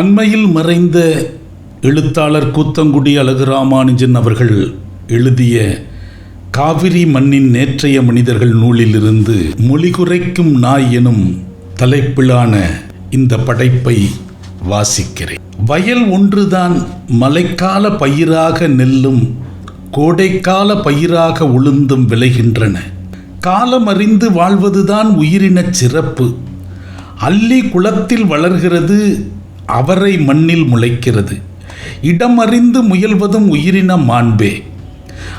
அண்மையில் மறைந்த எழுத்தாளர் கூத்தங்குடி அழகு ராமானுஜன் அவர்கள் எழுதிய காவிரி மண்ணின் நேற்றைய மனிதர்கள் நூலிலிருந்து மொழிகுறைக்கும் நாய் எனும் தலைப்பிலான இந்த படைப்பை வாசிக்கிறேன். வயல் ஒன்றுதான் மழைக்கால பயிராக நெல்லும் கோடைக்கால பயிராக உளுந்தும் விளைகின்றன. காலம் அறிந்து வாழ்வதுதான் உயிரினச் சிறப்பு. அள்ளி குளத்தில் வளர்கிறது அவரை மண்ணில் முளைக்கிறது. இடமறிந்து முயல்வதும் உயிரின மாண்பே.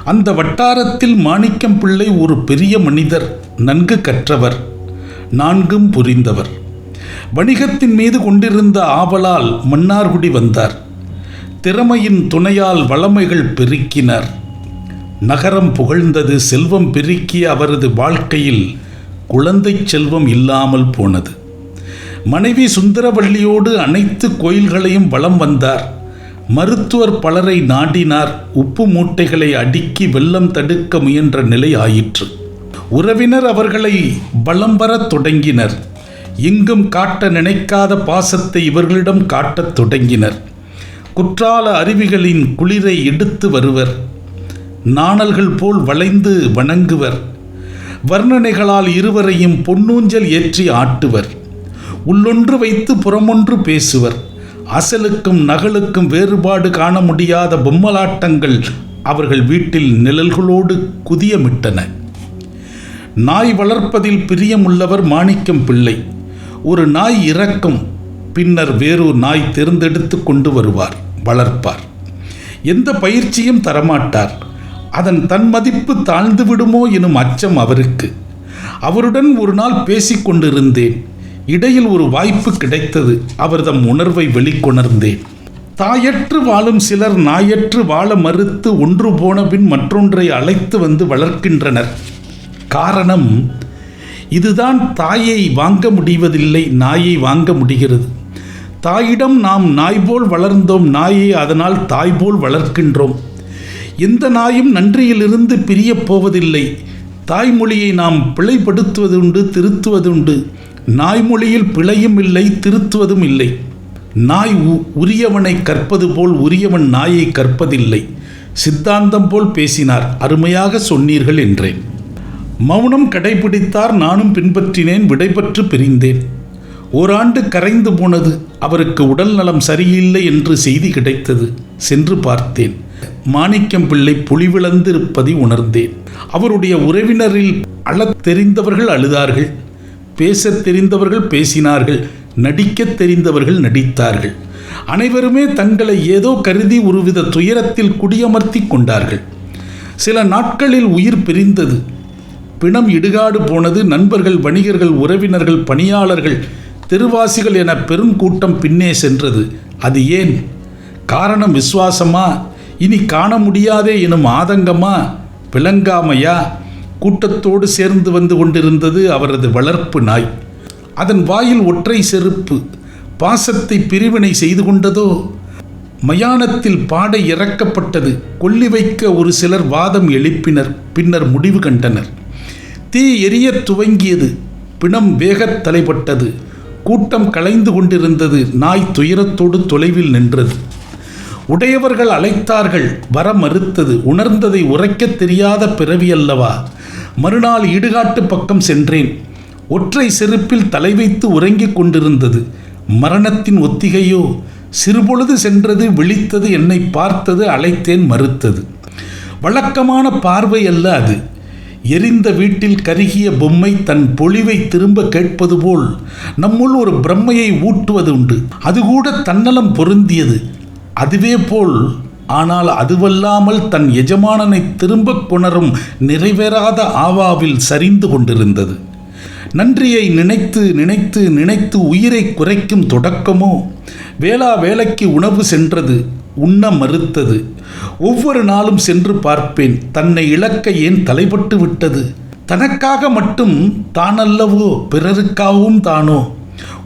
அந்த வட்டாரத்தில் மாணிக்கம் பிள்ளை ஒரு பெரிய மனிதர் நன்கு கற்றவர் நான்கும் புரிந்தவர். வணிகத்தின் மீது கொண்டிருந்த ஆவலால் மன்னார்குடி வந்தார். திறமையின் துணையால் வளமைகள் பெருக்கினார். நகரம் புகழ்ந்தது செல்வம் பெருக்கிய அவரது வாழ்க்கையில் குழந்தை செல்வம் இல்லாமல் போனது. மனைவி சுந்தரவள்ளியோடு அனைத்து கோயில்களையும் வலம் வந்தார். மருத்துவர் பலரை நாடினார். உப்பு மூட்டைகளை அடுக்கி வெள்ளம் தடுக்க முயன்ற நிலை ஆயிற்று. உறவினர் அவர்களை பலம் வரத் தொடங்கினர். எங்கும் காட்ட நினைக்காத பாசத்தை இவர்களிடம் காட்டத் தொடங்கினர். குற்றால அருவிகளின் குளிரை எடுத்து வருவர். நாணல்கள் போல் வளைந்து வணங்குவர். வர்ணனைகளால் இருவரையும் பொன்னூஞ்சல் ஏற்றி ஆட்டுவர். உள்ளொன்று வைத்து புறமொன்று பேசுவர். அசலுக்கும் நகலுக்கும் வேறுபாடு காண முடியாத பொம்மலாட்டங்கள் அவர்கள் வீட்டில் நிழல்களோடு குதியமிட்டன. நாய் வளர்ப்பதில் பிரியமுள்ளவர் மாணிக்கம் பிள்ளை. ஒரு நாய் இறக்கும் பின்னர் வேறொரு நாய் தேர்ந்தெடுத்து கொண்டு வருவார் வளர்ப்பார். எந்த பயிற்சியும் தரமாட்டார். அதன் தன்மதிப்பு தாழ்ந்து விடுமோ எனும் அச்சம் அவருக்கு. அவருடன் ஒரு நாள் பேசிக்கொண்டிருந்தேன் இடையில் ஒரு வாய்ப்பு கிடைத்தது. அவர்தம் உணர்வை வெளிக்கொணர்ந்தேன். தாயற்று வாழும் சிலர் நாயற்று வாழ மறுத்து ஒன்று போன பின் மற்றொன்றை அழைத்து வந்து வளர்க்கின்றனர். காரணம் இதுதான் தாயை வாங்க முடிவதில்லை நாயை வாங்க முடிகிறது. தாயிடம் நாம் நாய் போல் வளர்ந்தோம் நாயை அதனால் தாய் போல் வளர்க்கின்றோம். எந்த நாயும் நன்றியிலிருந்து பிரியப் போவதில்லை. தாய்மொழியை நாம் பிழைப்படுத்துவதுண்டு திருத்துவதுண்டு. நாய்மொழியில் பிழையும் இல்லை திருத்துவதும் இல்லை. நாய் உ- உரியவனை கற்பது போல் உரியவன் நாயை கற்பதில்லை. சித்தாந்தம் போல் பேசினார் அருமையாக சொன்னீர்கள் என்றேன். மௌனம் கடைபிடித்தார் நானும் பின்பற்றினேன் விடைபெற்று பிரிந்தேன். ஓராண்டு கரைந்து போனது அவருக்கு உடல் நலம் சரியில்லை என்று செய்தி கிடைத்தது சென்று பார்த்தேன். மாணிக்கம் பிள்ளை புலிவிழந்திருப்பதை உணர்ந்தேன். அவருடைய உறவினரில் அள தெரிந்தவர்கள் அழுதார்கள். பேசத் தெரிந்தவர்கள் பேசினார்கள் நடிக்கத் தெரிந்தவர்கள் நடித்தார்கள். அனைவருமே தங்களை ஏதோ கருதி ஒருவித துயரத்தில் குடியமர்த்தி கொண்டார்கள். சில நாட்களில் உயிர் பிரிந்தது. பிணம் இடுகாடு போனது நண்பர்கள் வணிகர்கள் உறவினர்கள் பணியாளர்கள் தெருவாசிகள் என பெரும் கூட்டம் பின்னே சென்றது. அது ஏன்? காரணம் விசுவாசமா? இனி காண முடியாதே எனும் ஆதங்கமா? விளங்காமையா? கூட்டத்தோடு சேர்ந்து வந்து கொண்டிருந்தது அவரது வளர்ப்பு நாய். அதன் வாயில் ஒற்றை செருப்பு பாசத்தை பிரிவினை செய்து கொண்டதோ மயானத்தில் பாடை இறக்கப்பட்டது கொல்லி வைக்க ஒரு சிலர் வாதம் எழுப்பினர் பின்னர் முடிவு கண்டனர். தீ எரிய துவங்கியது பிணம் வேகத் தலைப்பட்டது கூட்டம் கலைந்து கொண்டிருந்தது நாய் துயரத்தோடு தொலைவில் நின்றது. உடையவர்கள் அழைத்தார்கள் வர மறுத்தது உணர்ந்ததை உரைக்கத் தெரியாத பிறவி அல்லவா? மறுநாள் இடுகாட்டு பக்கம் சென்றேன். ஒற்றை செருப்பில் தலை வைத்து உறங்கிக் கொண்டிருந்தது. மரணத்தின் ஒத்திகையோ? சிறுபொழுது சென்றது விழித்தது என்னை பார்த்தது அழைத்தேன் மறுத்தது. வழக்கமான பார்வை அல்ல அது. எரிந்த வீட்டில் கருகிய பொம்மை தன் பொழிவை திரும்ப கேட்பது போல் நம்முள் ஒரு பிரம்மையை ஊட்டுவது உண்டு. அது கூட தன்னலம் பொருந்தியது. அதுவே போல் ஆனால் அதுவல்லாமல் தன் எஜமானனை திரும்ப கொணரும் நிறைவேறாத ஆவாவில் சரிந்து கொண்டிருந்தது. நன்றியை நினைத்து நினைத்து நினைத்து உயிரை குறைக்கும் தொடக்கமோ? வேளா வேலைக்கு உணவு சென்றது உண்ண மறுத்தது. ஒவ்வொரு நாளும் சென்று பார்ப்பேன் தன்னை இழக்க ஏன் தலைப்பட்டு விட்டது தனக்காக மட்டும் தானல்லவோ பிறருக்காகவும் தானோ?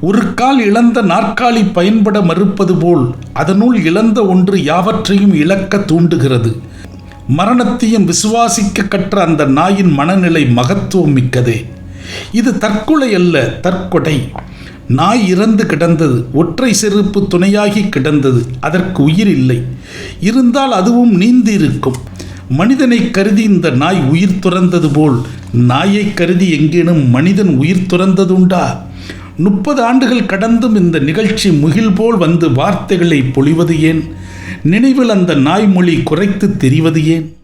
ஒரு கால் இழந்த நாற்காலி பயன்பட மறுப்பது போல் அதனுள் இழந்த ஒன்று யாவற்றையும் இழக்க தூண்டுகிறது. மரணத்தையும் விசுவாசிக்க கற்ற அந்த நாயின் மனநிலை மகத்துவம் மிக்கதே. இது தற்கொலை அல்ல தற்கொடை. நாய் இறந்து கிடந்தது ஒற்றை செருப்பு துணையாகி கிடந்தது அதற்கு உயிர் இல்லை. இருந்தால் அதுவும் நீந்தி இருக்கும். மனிதனை கருதி இந்த நாய் உயிர் துறந்தது போல் நாயை கருதி எங்கேனும் மனிதன் உயிர் துறந்ததுண்டா? முப்பது ஆண்டுகள் கடந்தும் இந்த நிகழ்ச்சி முகில் போல் வந்து வார்த்தைகளை பொழிவது ஏன்? நினைவில் அந்த நாய்மொழி குறைத்து தெரிவது ஏன்?